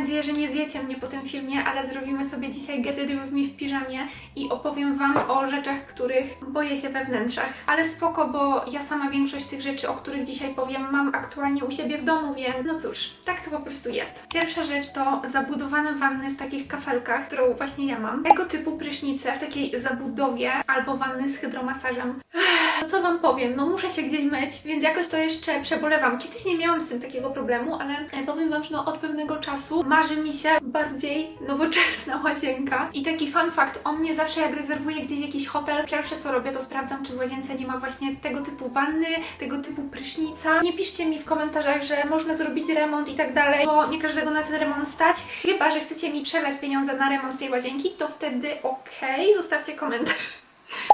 nadzieję, że nie zjecie mnie po tym filmie, ale zrobimy sobie dzisiaj Get Ready With Me w piżamie i opowiem Wam o rzeczach, których boję się we wnętrzach. Ale spoko, bo ja sama większość tych rzeczy, o których dzisiaj powiem, mam aktualnie u siebie w domu, więc no cóż, tak to po prostu jest. Pierwsza rzecz to zabudowane wanny w takich kafelkach, którą właśnie ja mam. Tego typu prysznice w takiej zabudowie albo wanny z hydromasażem. No co wam powiem, no muszę się gdzieś myć, więc jakoś to jeszcze przebolewam. Kiedyś nie miałam z tym takiego problemu, ale e, powiem wam, że no od pewnego czasu marzy mi się bardziej nowoczesna łazienka. I taki fun fact o mnie, zawsze jak rezerwuję gdzieś jakiś hotel, pierwsze co robię to sprawdzam, czy w łazience nie ma właśnie tego typu wanny, tego typu prysznica. Nie piszcie mi w komentarzach, że można zrobić remont i tak dalej, bo nie każdego na ten remont stać. Chyba, że chcecie mi przelać pieniądze na remont tej łazienki, to wtedy okej, zostawcie komentarz.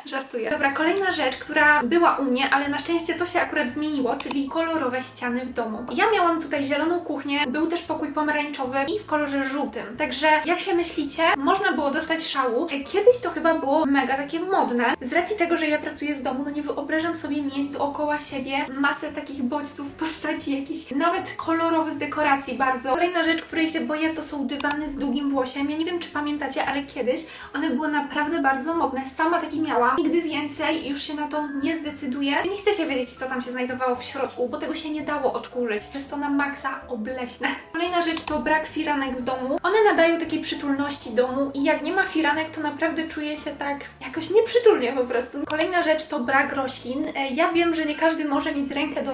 Żartuję. Dobra, kolejna rzecz, która była u mnie, ale na szczęście to się akurat zmieniło, czyli kolorowe ściany w domu. Ja miałam tutaj zieloną kuchnię, był też pokój pomarańczowy i w kolorze żółtym. Także jak się myślicie, można było dostać szału. E, Kiedyś to chyba było mega takie modne. Z racji tego, że ja pracuję z domu, no nie wyobrażam sobie mieć dookoła siebie masę takich bodźców w postaci jakichś nawet kolorowych dekoracji bardzo. Kolejna rzecz, której się boję, to są dywany z długim włosiem. Ja nie wiem, czy pamiętacie, ale kiedyś one były naprawdę bardzo modne. Sama taki miałam. Nigdy więcej już się na to nie zdecyduję. Nie chcecie wiedzieć, co tam się znajdowało w środku, bo tego się nie dało odkurzyć. Jest to na maksa obleśne. Kolejna rzecz to brak firanek w domu. One nadają takiej przytulności domu i jak nie ma firanek, to naprawdę czuję się tak jakoś nieprzytulnie po prostu. Kolejna rzecz to brak roślin. E, Ja wiem, że nie każdy może mieć rękę do,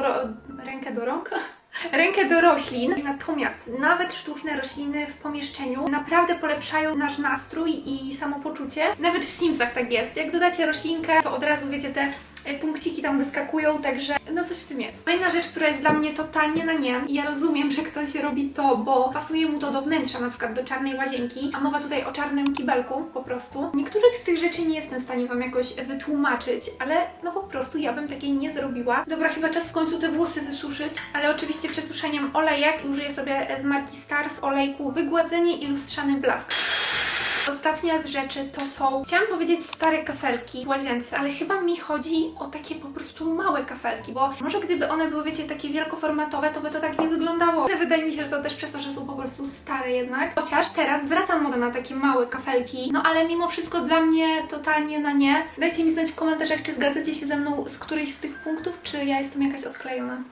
rękę do rąk. Rękę do roślin, natomiast nawet sztuczne rośliny w pomieszczeniu naprawdę polepszają nasz nastrój i samopoczucie. Nawet w Simsach tak jest. Jak dodacie roślinkę, to od razu wiecie, te punkciki tam wyskakują, także no coś w tym jest. Kolejna rzecz, która jest dla mnie totalnie na nie i ja rozumiem, że ktoś robi to, bo pasuje mu to do wnętrza, na przykład do czarnej łazienki, a mowa tutaj o czarnym kibelku po prostu. Niektórych z tych rzeczy nie jestem w stanie Wam jakoś wytłumaczyć, ale no po prostu ja bym takiej nie zrobiła. Dobra, chyba czas w końcu te włosy wysuszyć, ale oczywiście przesuszeniem olejek użyję sobie z marki Stars olejku wygładzenie i lustrzany blask. Ostatnia z rzeczy to są, chciałam powiedzieć stare kafelki w łazience, ale chyba mi chodzi o takie po prostu małe kafelki, bo może gdyby one były, wiecie, takie wielkoformatowe, to by to tak nie wyglądało. Ale wydaje mi się, że to też przez to, że są po prostu stare jednak. Chociaż teraz wraca moda na takie małe kafelki, no ale mimo wszystko dla mnie totalnie na nie. Dajcie mi znać w komentarzach, czy zgadzacie się ze mną z którejś z tych punktów, czy ja jestem jakaś odklejona.